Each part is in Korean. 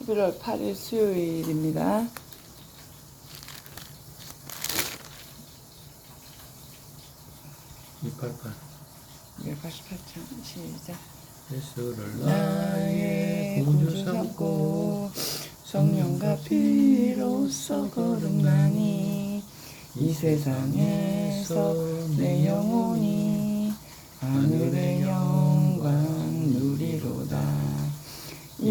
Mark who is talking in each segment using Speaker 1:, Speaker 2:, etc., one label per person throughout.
Speaker 1: 11월 8일 수요일입니다.
Speaker 2: 이팔팔
Speaker 1: 288장 시작.
Speaker 2: 예수를
Speaker 1: 나의 구주 삼고 성령과 피로써 거룩나니 이 세상에서 내 영혼이 하늘의 영광 누리로다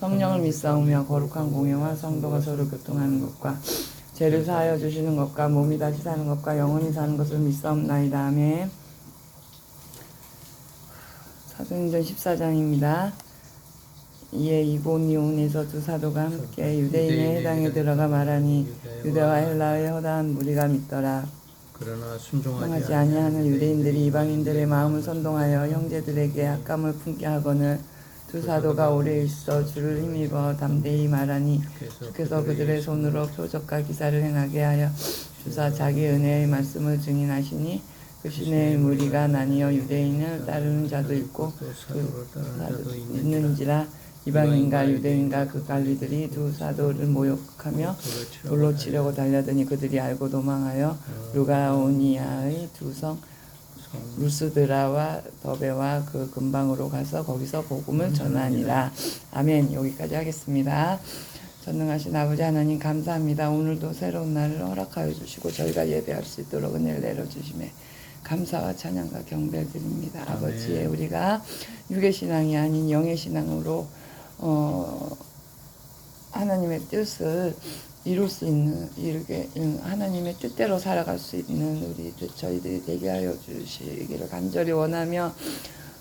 Speaker 1: 성령을 믿사오며 거룩한 공예와 성도가 서로 교통하는 것과 죄를 사하여 주시는 것과 몸이 다시 사는 것과 영원히 사는 것을 믿사옵나이다. 아멘. 사도행전 14장입니다. 이에 이고니온에서 두 사도가 함께 유대인의 해당에 들어가 말하니 유대와 헬라의 허다한 무리가 믿더라.
Speaker 2: 그러나 순종하지
Speaker 1: 하지 아니하는 유대인들이 이방인들의 마음을 선동하여 형제들에게 악감을 품게 하거늘 두 사도가 오래 있어 주를 힘입어 담대히 말하니 주께서 그들의 손으로 표적과 기사를 행하게 하여 주사 자기 은혜의 말씀을 증인하시니 그 신의 무리가 나뉘어 유대인을 따르는 자도 있고 또그
Speaker 2: 사도
Speaker 1: 있는지라 이방인과 유대인과 그 관리들이 두 사도를 모욕하며 돌로 치려고 달려드니 그들이 알고 도망하여 루가오니아의 두성 루스드라와 더베와 그 근방으로 가서 거기서 복음을 전하니라. 아멘. 여기까지 하겠습니다. 전능하신 아버지 하나님 감사합니다. 오늘도 새로운 날을 허락하여 주시고 저희가 예배할 수 있도록 은혜를 내려주심에 감사와 찬양과 경배를 드립니다. 아버지의 우리가 육의 신앙이 아닌 영의 신앙으로 어, 하나님의 뜻을 이룰 수 있는 이렇게 음, 하나님의 뜻대로 살아갈 수 있는 우리 저희들이 되게 하여 주시기를 간절히 원하며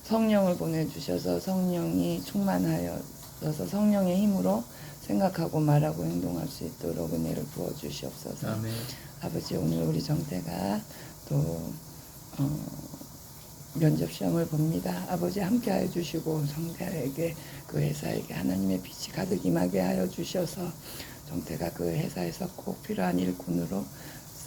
Speaker 1: 성령을 보내주셔서 성령이 충만하여서 성령의 힘으로 생각하고 말하고 행동할 수 있도록 은혜를 부어 주시옵소서.
Speaker 2: 아멘
Speaker 1: 아버지 오늘 우리 정태가 또 어, 면접 시험을 봅니다. 아버지 함께 하여 주시고 정태에게 그 회사에게 하나님의 빛이 가득 임하게 하여 주셔서 정태가 그 회사에서 꼭 필요한 일꾼으로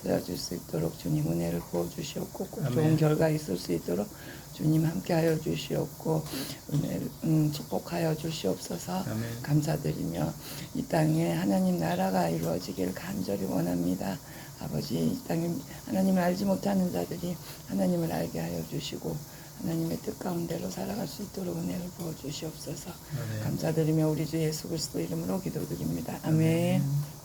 Speaker 1: 쓰여질 수 있도록 주님 은혜를 부어 주시옵고 꼭 좋은. 결과 있을 수 있도록 주님 함께하여 주시옵고 은혜를 음, 축복하여 주시옵소서.
Speaker 2: 아멘
Speaker 1: 감사드리며 이 땅에 하나님 나라가 이루어지길 간절히 원합니다. 아버지 이 땅에 하나님을 알지 못하는 자들이 하나님을 알게 하여 주시고 하나님의 뜻 가운데로 살아갈 수 있도록 은혜를 부어 주시옵소서.
Speaker 2: 아멘
Speaker 1: 감사드리며 우리 주 예수 그리스도 이름으로 기도드립니다. 아멘.